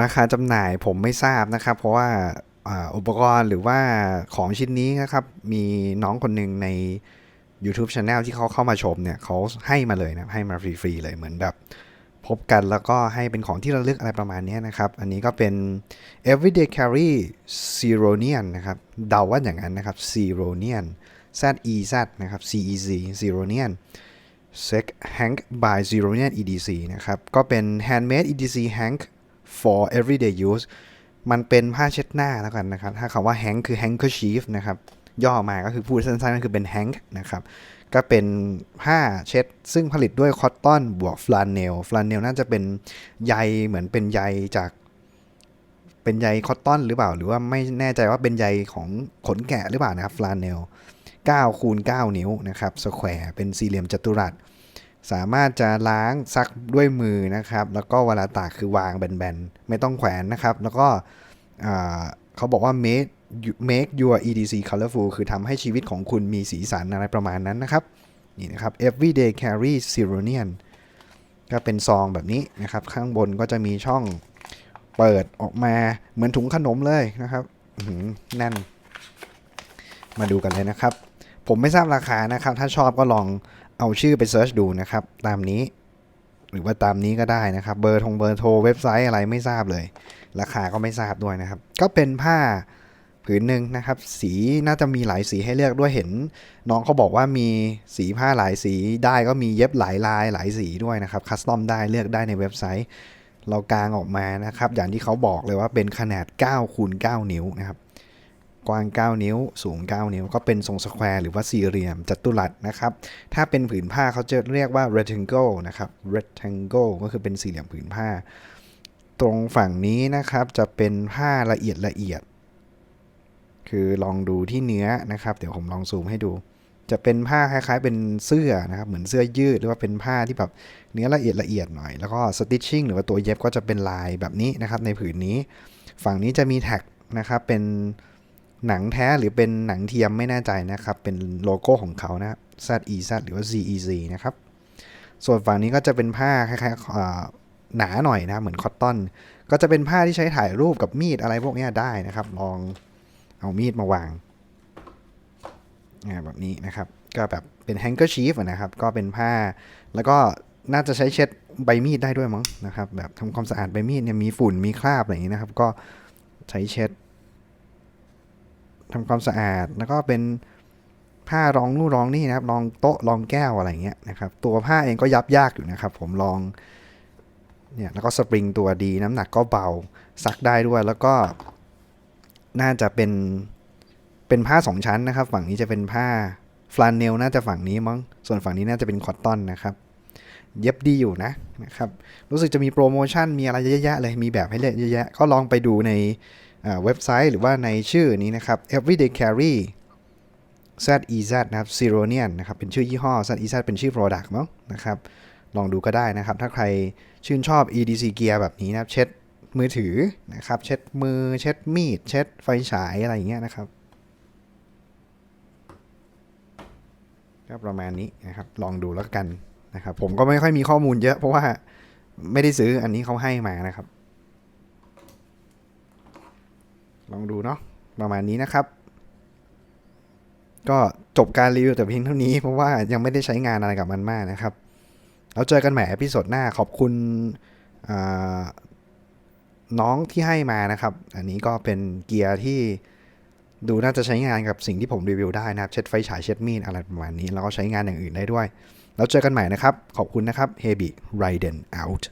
ราคาจำหน่ายผมไม่ทราบนะครับ เพราะว่าอุปกรณ์หรือว่าของชิ้นนี้นะครับ มีน้องคนหนึ่งใน YouTube Channel ที่เขาเข้ามาชมเนี่ยเขาให้มาเลยนะให้มาฟรีๆเลยเหมือนแบบพบกันแล้วก็ให้เป็นของที่ระลึกอะไรประมาณนี้นะครับ อันนี้ก็เป็น everyday carry Zeronian นะครับ เดาว่าอย่างนั้นนะครับ Zeronian Z E Z นะครับ C E Z Zeronian Sec Hank by Zeronian EDC นะครับ ก็เป็น handmade EDC Hank for everyday use มันเป็นผ้าเช็ดหน้าแล้วกันนะครับ ถ้าคำว่า hank คือ handkerchief นะครับ ย่อมาก็คือพูดสั้นๆก็คือเป็น hank นะครับ ก็เป็นผ้าเช็ด ซึ่งผลิตด้วยคอตตอนบวกฟลานเนล ฟลานเนลน่าจะเป็นใยเหมือนเป็นใยจากเป็นใยคอตตอนหรือเปล่า หรือว่าไม่แน่ใจว่าเป็นใยของขนแกะหรือเปล่านะครับ ฟลานเนล9คูณ9นิ้วนะครับ สแควร์ เป็นสี่เหลี่ยมจัตุรัส สามารถจะล้างซักด้วยมือนะครับ แล้วก็เวลาตากคือวางแบนๆ ไม่ต้องแขวนนะครับ แล้วก็เขาบอกว่า make make your EDC colorful คือทำให้ชีวิตของคุณมีสีสันอะไรประมาณนั้นนะครับ นี่นะครับ everyday carry Zeronian ก็เป็นซองแบบนี้นะครับ ข้างบนก็จะมีช่องเปิดออกมาเหมือนถุงขนมเลยนะครับแน่น มาดูกันเลยนะครับ ผมไม่ทราบราคานะครับ ถ้าชอบก็ลอง เอาชื่อไปเซิร์ชดูนะครับ ตามนี้ หรือว่าตามนี้ก็ได้นะครับ เบอร์ทงเบอร์โทรเว็บไซต์อะไรไม่ทราบเลย ราคาก็ไม่ทราบด้วยนะครับ ก็เป็นผ้าผืนหนึ่งนะครับ สีน่าจะมีหลายสีให้เลือกด้วยเห็น น้องเขาบอกว่ามีสีผ้าหลายสีได้ก็มีเย็บหลายลายหลายสีด้วยนะครับคัสตอมได้เลือกได้ในเว็บไซต์ เรากางออกมานะครับ อย่างที่เขาบอกเลยว่าเป็นขนาด9คูณ9นิ้วนะครับ กว้าง 9 นิ้ว สูง 9 นิ้ว ก็เป็นทรงสแควร์หรือว่าสี่เหลี่ยมจัตุรัสนะครับ ถ้าเป็นผืนผ้าเขาจะเรียกว่า rectangle นะครับ rectangle ก็คือเป็นสี่เหลี่ยมผืนผ้า ตรงฝั่งนี้นะครับจะเป็นผ้าละเอียดละเอียด คือลองดูที่เนื้อนะครับ เดี๋ยวผมลองซูมให้ดู จะเป็นผ้าคล้ายๆ เป็นเสื้อนะครับ เหมือนเสื้อยืดหรือว่าเป็นผ้าที่แบบเนื้อละเอียดละเอียดหน่อย แล้วก็ stitching หรือว่าตัวเย็บก็จะเป็นลายแบบนี้นะครับในผืนนี้ ฝั่งนี้จะมีแท็กนะครับเป็น หนังแท้หรือเป็นหนังเทียมไม่แน่ใจนะครับ เป็นโลโก้ของเขานะครับ ZEZ หรือว่า ZEZ นะครับ ส่วนฝั่งนี้ก็จะเป็นผ้าคล้ายๆหนาหน่อยนะเหมือนคอตตอน ก็จะเป็นผ้าที่ใช้ถ่ายรูปกับมีดอะไรพวกนี้ได้นะครับ ลองเอามีดมาวางแบบนี้นะครับ ก็แบบเป็นแฮงเกอร์ชีฟนะครับ ก็เป็นผ้า แล้วก็น่าจะใช้เช็ดใบมีดได้ด้วยมั้งนะครับ แบบทำความสะอาดใบมีดเนี่ยมีฝุ่นมีคราบอะไรอย่างนี้นะครับ ก็ใช้เช็ด ทำความสะอาด แล้วก็เป็นผ้ารองนู่นรองนี่นะครับรองโต๊ะรองแก้วอะไรเงี้ยนะครับตัวผ้าเองก็ยับยากอยู่นะครับ ผมลองเนี่ยแล้วก็สปริงตัวดีน้ำหนักก็เบาซักได้ด้วยแล้วก็น่าจะเป็นเป็นผ้าสองชั้นนะครับ ฝั่งนี้จะเป็นผ้าฟลานเนลน่าจะฝั่งนี้มั้งส่วนฝั่งนี้น่าจะเป็นคอตตอนนะครับ เย็บดีอยู่นะนะครับ รู้สึกจะมีโปรโมชั่นมีอะไรเยอะแยะเลยมีแบบให้เลือกเยอะแยะก็ลองไปดูใน เว็บไซต์หรือว่าในชื่อนี้นะครับ everyday carry ZEZ นะครับ Zeronian นะครับ เป็นชื่อยี่ห้อ ZEZ เป็นชื่อ product มั้งนะครับ ลองดูก็ได้นะครับ ถ้าใครชื่นชอบ EDC Gear แบบนี้นะครับ เช็ดมือถือนะครับ เช็ดมือ เช็ดมีด เช็ดไฟฉายอะไรอย่างเงี้ยนะครับก็ประมาณนี้นะครับ ลองดูแล้วกันนะครับ ผมก็ไม่ค่อยมีข้อมูลเยอะเพราะว่าไม่ได้ซื้ออันนี้เขาให้มานะครับ ลองดูเนาะประมาณนี้นะครับ ก็จบการรีวิวแต่เพียงเท่านี้เพราะว่ายังไม่ได้ใช้งานอะไรกับมันมากนะครับ แล้วเจอกันใหม่อพิโซดหน้าขอบคุณน้องที่ให้มานะครับ อันนี้ก็เป็นเกียร์ที่ดูน่าจะใช้งานกับสิ่งที่ผมรีวิวได้นะครับ เช็ดไฟฉายเช็ดมีดอะไรประมาณนี้ แล้วก็ใช้งานอย่างอื่นได้ด้วย แล้วเจอกันใหม่นะครับ ขอบคุณนะครับ h e b y Raiden out